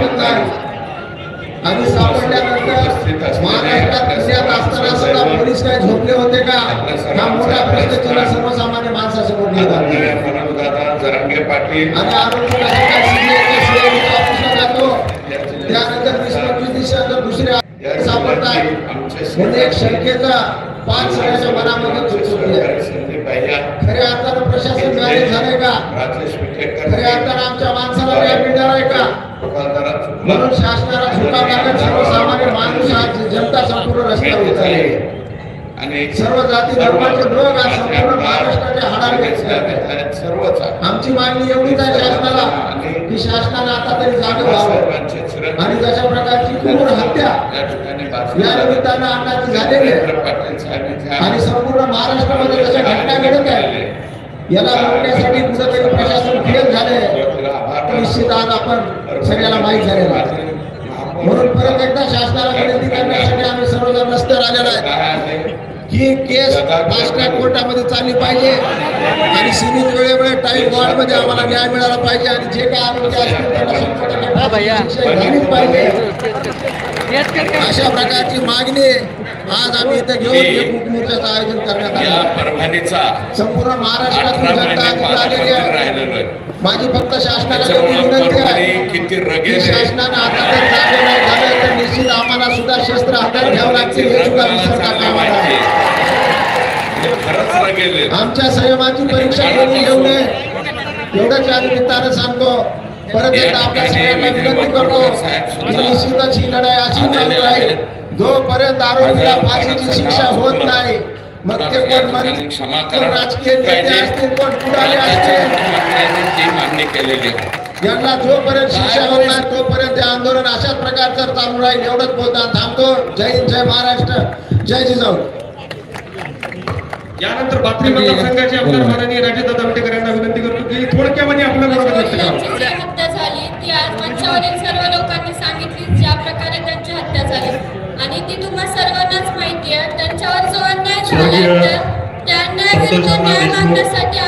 सापडत आणि सापडल्यानंतर महाराष्ट्रात असताना सुद्धा पोलीस काय झोपले होते का? हा मोठा प्रश्न तुला सर्वसामान्य माणसासमोर निर्माण जरांगे पाटील आणि आरोपी जातो त्यानंतर वीस पंचवीस दिवसानंतर दुसऱ्या सापडतात म्हणजे एक शंकेचा पाच सगळ्याच्या मनामध्ये खरे आता खऱ्या अर्थानं प्रशासन न्याय झालंय का? राजेश विटेकर खऱ्या अर्थानं आमच्या माणसाला मिळणार आहे का? म्हणून शासनाला लागत सर्वसामान्य माणूस जनता संपूर्ण रस्त्यावर उतरली आणि सर्व जाती धर्माचे लोक आज संपूर्ण महाराष्ट्राच्या आहेत, सर्वच. आमची मागणी एवढीच आहे शासनाला की शासनानं आता तरी जागे व्हावं आणि जशा प्रकारची क्रूर हत्या या निमित्तानं अण्णाची झालेली आहे. आणि संपूर्ण महाराष्ट्रामध्ये जशा घटना घडत आहे याला रोखण्यासाठी कुठेतरी प्रशासन फेल झाले आज आपण सगळ्याला माहीत झालेलं आहे म्हणून परत एकदा शासनाला विनंती करण्यासाठी आम्ही सर्वजण रस्त्यावर आलेलो आहे? ही केस फास्ट ट्रॅक कोर्टामध्ये चालली पाहिजे. आणि सीमित वेळेवेळी टाईममध्ये आम्हाला न्याय मिळाला पाहिजे आणि जे काय आरोपी असतील पाहिजे. अशा प्रकारची मागणी आज आम्ही इथं घेऊन एक मोर्चाचं आयोजन करण्यात या आलं परभणीचा संपूर्ण महाराष्ट्रातून जनता आलेली आहे. माझी फक्त शासनाला विनंती आहे. शासनानं आता शस्त्र हातात घ्यावं लागतील हे सुद्धा हे खरंच रगेल आहे. आमच्या संयमाची परीक्षा कोणी घेऊ नये. एवढंच या निमित्तानं सांगतो. परत एकदा आपल्या सगळ्यांना विनंती करतो. निश्चितच ही लढाई अशी चालू राहील जोपर्यंत आरोपीला फाशीची शिक्षा होत नाही मग ते कोण राजकीय नेते असतील कोण पुढारी असतील? मागणी केलेली आहे. यांना जोपर्यंत शिक्षा होत नाही तोपर्यंत हे आंदोलन अशाच प्रकारचं चालू राहील एवढंच बोलताना थांबतो. जय हिंद जय महाराष्ट्र जय जिजाऊ. यानंतर बातमी मतदारसंघाचे आमदार माननीय राजेदादा विटेकर यांना विनंती करतो की थोडक्यामध्ये आपल्या बरोबर हत्या झाली ती आज मंचावरील सर्व लोकांनी सांगितली ज्या प्रकारे त्यांची हत्या झाली. आणि ती तुम्हा सर्वांनाच माहिती आहे त्यांच्यावर जो अन्याय झाला त्या अन्यायाविरुद्ध न्याय मागण्यासाठी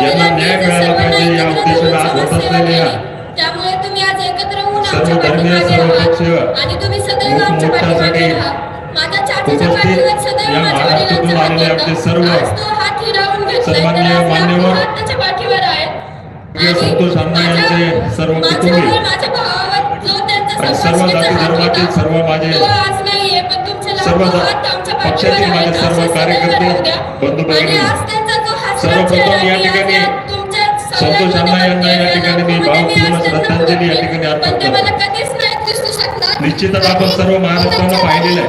माझ्या यांना वडिलांनी न्याय मिळाला पाहिजे या उद्देशाने आज होत असलेल्या त्यामुळे तुम्ही आज एकत्र होऊन सर्व आमच्या पाठीमागे आहात आणि तुम्ही सदैव आमच्या पाठीमागे मोर्चासाठी राहा माझ्या चाचीच्या उपस्थित पाठीवर सदैव या माझ्या महाराष्ट्रातून वडिलांचा हात आलेले होता. आमचे सर्व हात हिरावून घेतलाय तर सन्माननीय आज आपले मान्यवर हात त्याच्या पाठीवर आहेत प्रिय आणि संतोष अण्णा माझ्या- यांचे सर्व कुटुंबीय माझ्या भावावर जो त्यांचा आणि सर्व जाती धर्मातील सर्व माझे तो आज नाहीये पण तुमचे सर्व पक्षातील माझे. सर्व कार्यकर्ते. बंधू भगिनी, सर्वप्रथम या ठिकाणी संतोष अण्णा यांना या ठिकाणी मी भावपूर्ण श्रद्धांजली या. ठिकाणी अर्पण करतो. निश्चितच आपण सर्व महाराष्ट्रानं पाहिलेलं आहे.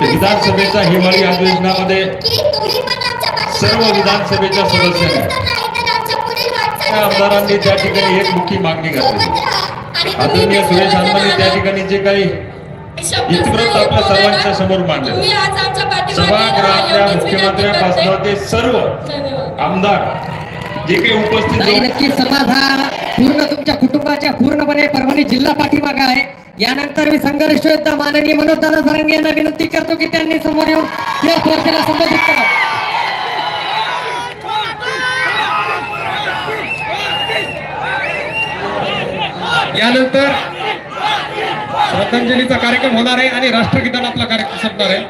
विधानसभेच्या हिवाळी अधिवेशनामध्ये सर्व विधानसभेच्या सदस्यांनी त्या आमदारांनी त्या ठिकाणी एक मुख्य मागणी घातली. आदरणीय सुरेश अण्णांनी त्या ठिकाणी जे काही इतकं आपल्या सर्वांच्या समोर मांडलं सभागृहातल्या मुख्यमंत्र्यापासून ते सर्व आमदार जे काही उपस्थित नक्की समाधान पूर्ण तुमच्या कुटुंबाच्या पूर्णपणे परभणी जिल्हा पाठीमागा आहे. यानंतर मी संघर्ष योद्धा माननीय मनोज दादा सारंगे यांना विनंती करतो की त्यांनी समोर येऊन या चर्चेला संबोधित करावं यानंतर श्रद्धांजलीचा कार्यक्रम होणार आहे आणि राष्ट्रगीतानं आपला कार्यक्रम संपणार आहे.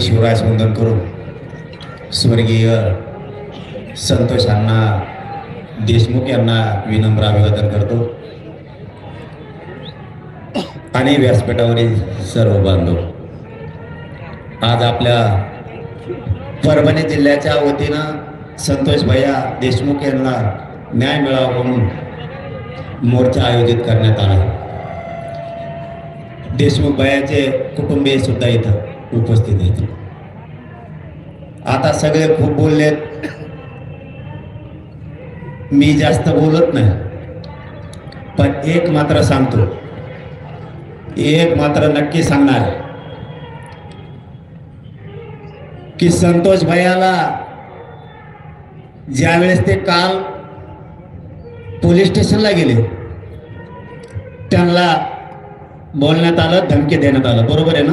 शिवराज वंदन करून स्वर्गीय संतोष अण्णा देशमुख यांना विनम्र अभिवादन करतो. आणि व्यासपीठावरील सर्व बांधव आज आपल्या परभणी जिल्ह्याच्या वतीनं संतोष भैया देशमुख यांना न्याय मिळावा म्हणून मोर्चा आयोजित करण्यात आला. देशमुख भैयाचे कुटुंबीय सुद्धा इथं उपस्थित आहेत आता सगळे खूप बोललेत. मी जास्त बोलत नाही. पण एक मात्र सांगतो. एक मात्र नक्की सांगणार की संतोष भैयाला ज्यावेळेस ते काल पोलीस स्टेशनला गेले त्यांना बोलण्यात आलं धमकी देण्यात आलं. बरोबर आहे ना?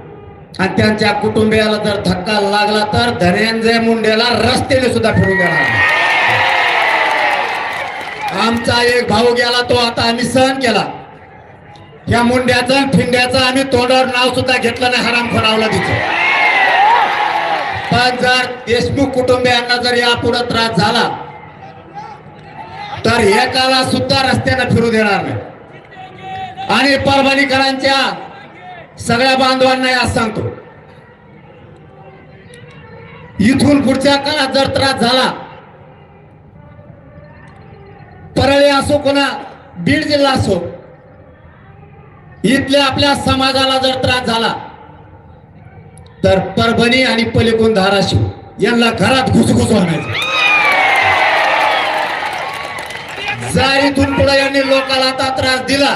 आणि त्यांच्या कुटुंबियाला जर धक्का लागला तर धनंजय मुंडेला रस्त्याने सुद्धा फिरून देणार आमचा एक भाऊ गेला तो आता आम्ही सहन केला. या मुंड्याचं फिंड्याचं आम्ही तोंडावर नाव सुद्धा घेतलं नाही हराम फरावला तिथं. पण जर देशमुख कुटुंबियांना जर यापुढे त्रास झाला तर एकाला सुद्धा रस्त्यानं फिरू देणार नाही. आणि परभणीकरांच्या सगळ्या बांधवांना आज सांगतो. इथून पुढच्या काळात जर त्रास झाला परळी असो कोणा बीड जिल्हा असो इथल्या आपल्या समाजाला जर त्रास झाला तर परभणी आणि पलीकडून धाराशिव यांना घरात घुसघुस आणायचं. जर इथून पुढे यांनी लोकांना आता त्रास दिला.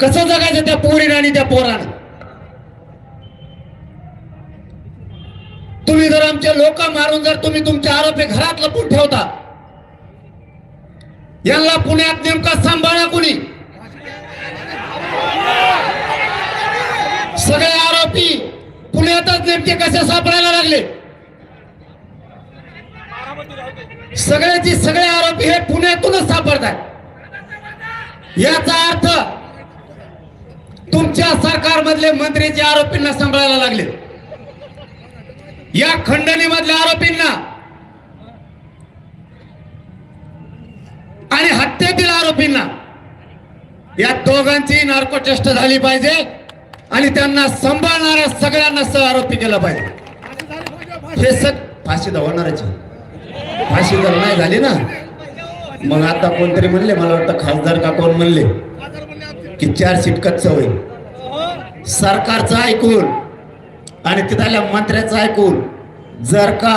कसं जगायचं त्या पोरीनं आणि त्या पोरानं? तुम्ही जर आमचे लोक मारून जर तुम्ही तुमचे आरोपी घरात लपून ठेवता यांना पुण्यात नेमका सांभाळा कुणी? सगळे आरोपी पुण्यातच नेमके कसे सापडायला लागले? सगळ्याची सगळे आरोपी हे पुण्यातूनच सापडतात याचा अर्थ तुमच्या सरकारमधले मंत्री जे आरोपींना सांभाळायला लागले या खंडणीमधल्या आरोपींना आणि हत्येतील आरोपींना या दोघांची नार्को टेस्ट झाली पाहिजे आणि त्यांना सांभाळणाऱ्या सगळ्यांना सह आरोपी केला पाहिजे. हे सग फाशी तर होणारच फाशी जर नाही झाली ना. मग आता कोणतरी म्हणले मला वाटतं खासदार का कोण म्हणले? की चार सीट कच्च होईल. सरकारचं ऐकून आणि तिथल्या मंत्र्याचं ऐकून जर का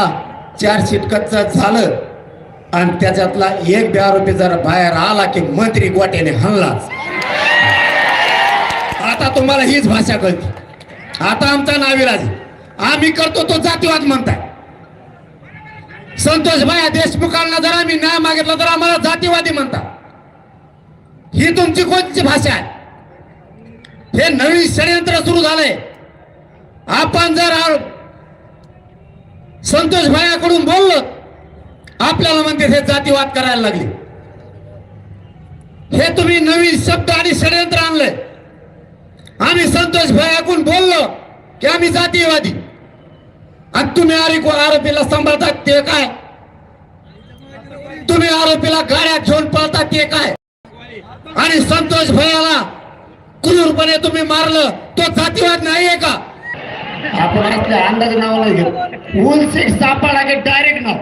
चार सीट कच्च झालं आणि त्याच्यातला एक बी आरोपी जर बाहेर आला की मंत्री गोट्याने हल्लाच आता तुम्हाला हीच भाषा कळते. आता आमचा नाविलाज. आम्ही करतो तो जातीवाद म्हणताय. संतोष भाया देशमुखांना जर आम्ही न्याय मागितला तर आम्हाला जातीवादी म्हणतात. ही तुमची कोणती भाषा आहे? हे नवीन षडयंत्र सुरू झालंय. आपण जर संतोष भायाकडून बोललो आपल्याला म्हणते हे जातीवाद करायला लागले. हे तुम्ही नवीन शब्द आणि षडयंत्र आणलंय. आम्ही संतोष भायाकडून बोललो की आम्ही जातीयवादी. आणि तुम्ही आरोपी आरोपीला सांभाळतात ते काय? तुम्ही आरोपीला गाड्या घेऊन पळतात ते काय? आणि संतोष भयाला क्रूरपणे तुम्ही मारलं. तो जातीवाद नाहीये का? आपण असल्या अंदाज नाव नाही घेत ऊन की डायरेक्ट नाव.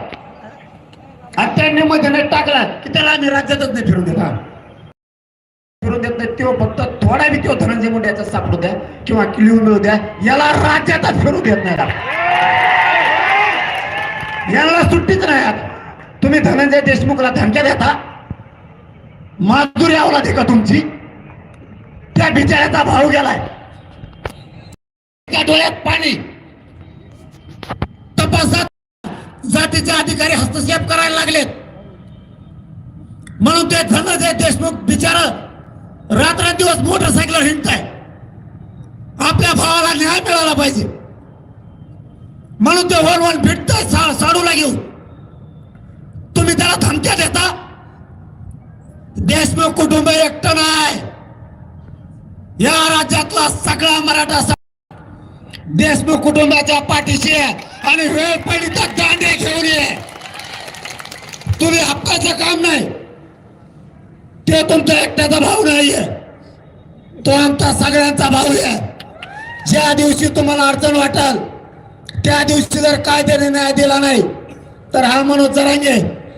आणि मध्ये नाही टाकला की त्याला आम्ही राज्यातच नाही फिरून देता फिरून देत नाही तो फक्त थोडा बी तो धनंजय मुंड्याचा सापडू द्या किंवा लिहून मिळू द्या याला राज्यातच फिरू देत नाही याला सुट्टीच नाही आता. तुम्ही धनंजय देशमुखला धमक्या देता? माधुरी आवला का तुमची? त्या बिचाऱ्याचा भाऊ गेलाय. त्या डोळ्यात पाणी. तपासात जातीचे अधिकारी हस्तक्षेप करायला लागलेत. म्हणून ते धनंजय देशमुख बिचारा रात्रंदिवस मोटरसायकल हिंडताय. आपल्या भावाला न्याय मिळाला पाहिजे. म्हणून ते वन वन साडूला घेऊन. तुम्ही त्याला धमक्या देता? देशमुख कुटुंब एकटं नाही। या राज्यातला सगळा मराठा देशमुख कुटुंबाच्या पाठीशी आहे आणि वेळ पडली तर दांडे घेऊन ये तुम्ही हक्काचं काम नाही। ते तुमचा एकट्याचा भाऊ नाहीये तो आमचा सगळ्यांचा भाऊ आहे ज्या दिवशी तुम्हाला अडचण वाटेल त्या दिवशी जर कायद्याने न्याय दिला नाही तर हा मनोज जरांगे।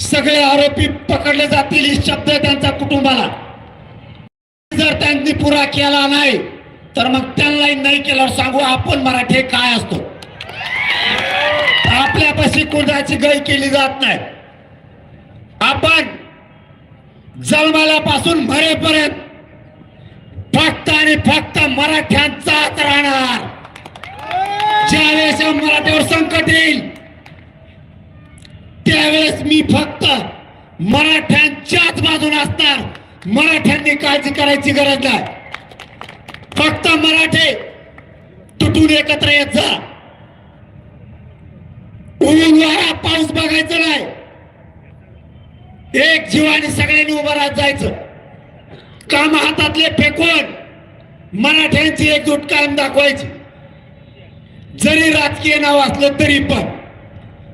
सगळे आरोपी पकडले जातील ही शब्द आहे त्यांच्या कुटुंबाला. जर त्यांनी पुरा केला नाही तर मग त्यांनाही नाही केल्यावर सांगू आपण मराठी काय असतो. आपल्यापाशी कुर्दाची गय केली जात नाही. आपण जन्माल्यापासून मरेपर्यंत फक्त आणि फक्त मराठ्यांचाच राहणार. ज्यावेळेस मराठीवर संकट येईल त्यावेळेस मी फक्त मराठ्यांच्याच बाजून असणार. मराठ्यांनी काळजी करायची गरज नाही. फक्त मराठे तुटून एकत्र येत जा. उडून पाऊस बघायचं नाही. एक जीवाने सगळ्यांनी उभं राहत जायचं. काम हातातले फेकून मराठ्यांची एकजूट कायम दाखवायची. जरी राजकीय नाव असलं तरी पण.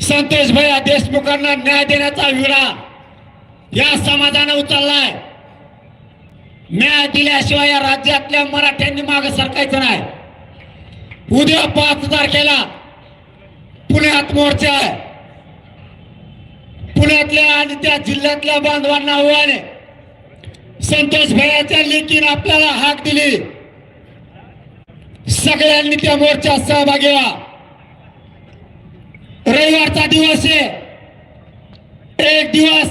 संतोष भैया देशमुखांना न्याय देण्याचा विडा या समाजानं उचललाय. न्याय दिल्याशिवाय या राज्यातल्या मराठ्यांनी मागे सरकायचं नाही. उद्या पाच तारखेला पुण्यात मोर्चा आहे. पुण्यातल्या आणि त्या जिल्ह्यातल्या बांधवांना आव्हाने संतोष भैयाच्या लेखीन आपल्याला हाक दिली. सगळ्यांनी त्या मोर्चात सहभागी व्हा. रविवारचा दिवस आहे. एक दिवस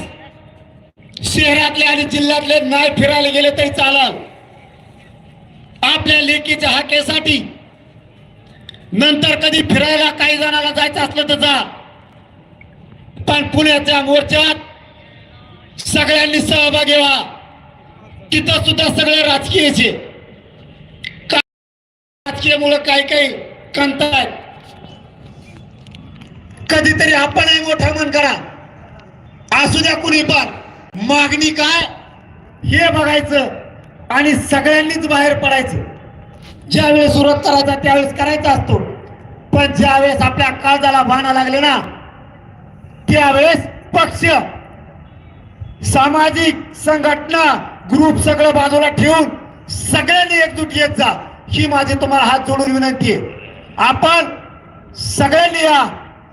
शहरातले आणि जिल्ह्यातले नाही फिरायला गेले तरी चालल. आपल्या लेकीच्या हाकेसाठी नंतर कधी फिरायला काही जणाला जायचं असलं तर जा. पण पुण्याच्या मोर्चात सगळ्यांनी सहभागी व्हा. तिथं सुद्धा सगळे राजकीयचे. राजकीय मुळे काही काही कंतात कधीतरी आपणही मोठा मन करा. असू द्या कुणी पण. मागणी काय? हे बघायचं आणि सगळ्यांनीच बाहेर पडायचं. ज्यावेळेस सुरुवात करायचा त्यावेळेस करायचा असतो. पण ज्यावेळेस आपल्या काळजाला भाना लागले ना त्यावेळेस पक्ष सामाजिक संघटना ग्रुप सगळं बाजूला ठेवून सगळ्यांनी एकजूट येत जा. ही माझी तुम्हाला हात जोडून विनंती आहे. आपण सगळ्यांनी या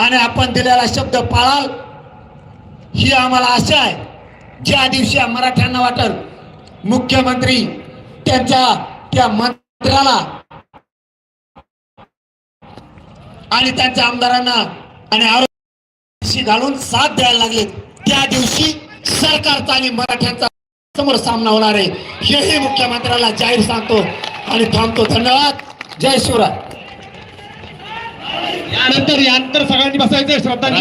आणि आपण दिलेला शब्द पाळाल ही आम्हाला आशा आहे. ज्या दिवशी मराठ्यांना वाटल मुख्यमंत्री त्यांच्या त्या मंत्र्याला आणि त्यांच्या आमदारांना आणि आरोग्य घालून साथ द्यायला लागले त्या दिवशी सरकारचा आणि मराठ्यांचा समोर सामना होणार आहे. हेही मुख्यमंत्र्याला जाहीर सांगतो आणि थांबतो. धन्यवाद. जय शिवराय. यानंतर यानंतर सगळ्यांनी बसायचं श्रद्धांजली